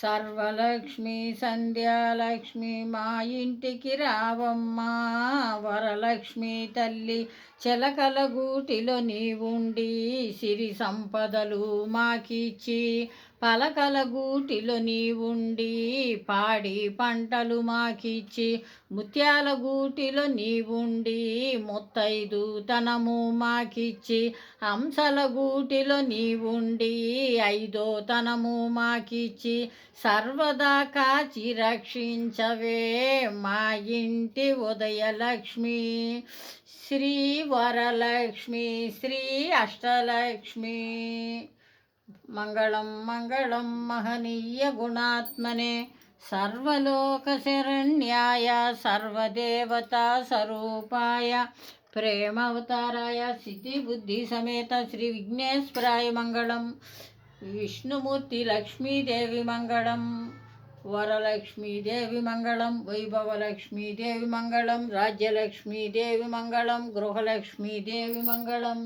సర్వలక్ష్మి సంధ్యాలక్ష్మి మా ఇంటికి రావమ్మా. వరలక్ష్మి తల్లి చెలకల గూటిలో నీవుండి సిరి సంపదలు మాకిచ్చి పలకల గూటిలో నీవుండి పాడి పంటలు మాకిచ్చి ముత్యాల గూటిలో నీవుండి ముత్తైదు తనము మాకిచ్చి హంసల గూటిలో నీవుండి ఐదో తనము మాకిచ్చి సర్వదా కాచి రక్షించవే మా ఇంటి ఉదయలక్ష్మి. శ్రీ వరలక్ష్మి శ్రీ అష్టలక్ష్మి. మంగళం మంగళం మహనీయ గుణాత్మనే సర్వలోక శరణ్యాయ సర్వదేవతా స్వరూపాయ. ప్రేమవతారాయ సిద్ధి బుద్ధి సమేత శ్రీ విఘ్నేశ్వరాయ మంగళం. విష్ణుమూర్తి లక్ష్మీదేవి మంగళం. వరలక్ష్మీదేవి మంగళం. వైభవలక్ష్మీదేవి మంగళం. రాజ్యలక్ష్మీదేవి మంగళం. గృహలక్ష్మీదేవి మంగళం.